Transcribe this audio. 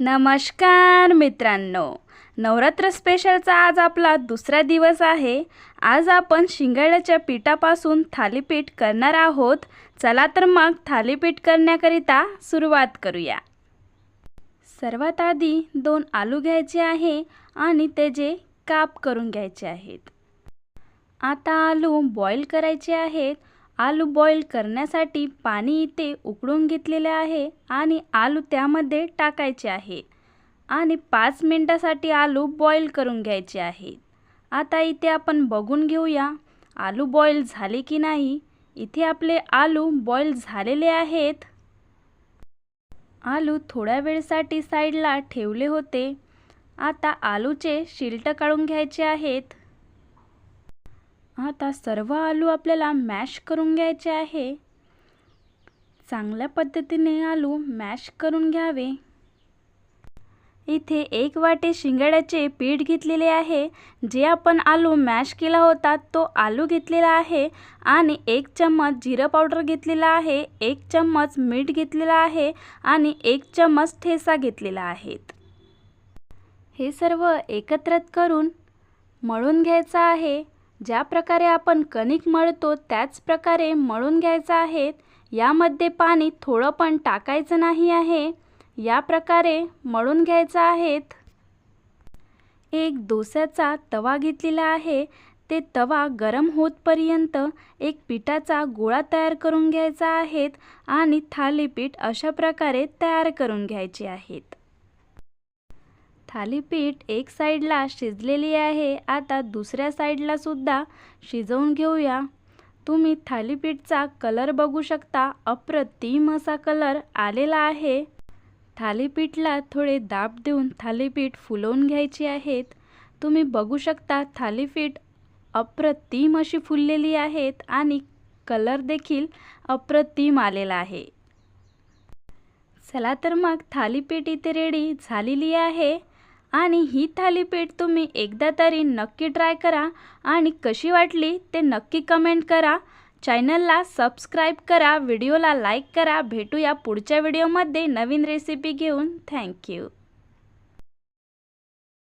नमस्कार मित्रांनो. नवरात्र स्पेशलचा आज आपला दुसरा दिवस आहे. आज आपण शिंगाड्याच्या पिठापासून थालीपीठ करणार आहोत. चला तर मग थालीपीठ करण्याकरिता सुरुवात करूया. सर्वात आधी दोन आलू घ्यायचे आहे आणि त्याचे काप करून घ्यायचे आहेत. आता आलू बॉईल करायचे आहेत. आलू बॉईल करण्यासाठी पाणी इथे उकळून घेतलेले आहे आणि आलू त्यामध्ये टाकायचे आहे. आणि पाच मिनटासाठी आलू बॉईल करून घ्यायचे आहेत आता इथे आपण बघून घेऊया आलू बॉईल झाले की नाही? इथे आपले आलू बॉईल झालेले आहेत. आलू थोड्या वेळसाठी साईडला ठेवले होते. आता आलूचे शिल्ट काढून घ्यायचे आहेत. आता सर्व आलू आपल्याला मॅश करून घ्यायचे आहे. चांगल्या पद्धतीने आलू मॅश करून घ्यावे. इथे एक वाटे शिंगाड्याचे पीठ घेतलेले आहे. जे आपण आलू मॅश केला होता तो आलू घेतलेला आहे आणि एक चम्मच जिरं पावडर घेतलेला आहे एक चम्मच मीठ घेतलेला आहे आणि एक चम्मच ठेसा घेतलेला आहे. हे सर्व एकत्रित करून मळून घ्यायचं आहे. ज्या प्रकारे आपण कणिक मळतो त्याच प्रकारे मळून घ्यायचं आहे. यामध्ये पाणी थोडं पण टाकायचं नाही आहे. या प्रकारे मळून घ्यायचं आहेत. एक डोस्याचा तवा घेतलेला आहे. ते तवा गरम होतपर्यंत एक पिठाचा गोळा तयार करून घ्यायचा आहेत आणि थालीपीठ अशा प्रकारे तयार करून घ्यायचे आहेत. थालीपीठ एक साईडला शिजलेली आहे आता दुसऱ्या साईडला सुद्धा शिजवून घेऊया. तुम्ही थालीपीठचा कलर बघू शकता अप्रतिम असा कलर आलेला आहे. थालीपीठला थोडे दाब देऊन थालीपीठ फुलवून घ्यायची आहेत. तुम्ही बघू शकता थालीपीठ अप्रतिम अशी फुललेली आहेत आणि कलर देखील अप्रतिम आलेला आहे. चला तर मग थालीपीठ इथे रेडी झालेली आहे. आणि ही थालीपीठ तुम्ही एकदा तरी नक्की ट्राय करा आणि कशी वाटली ते नक्की कमेंट करा. चॅनलला सबस्क्राईब करा व्हिडिओला लाईक करा. भेटूया पुढच्या व्हिडिओमध्ये नवीन रेसिपी घेऊन. थँक्यू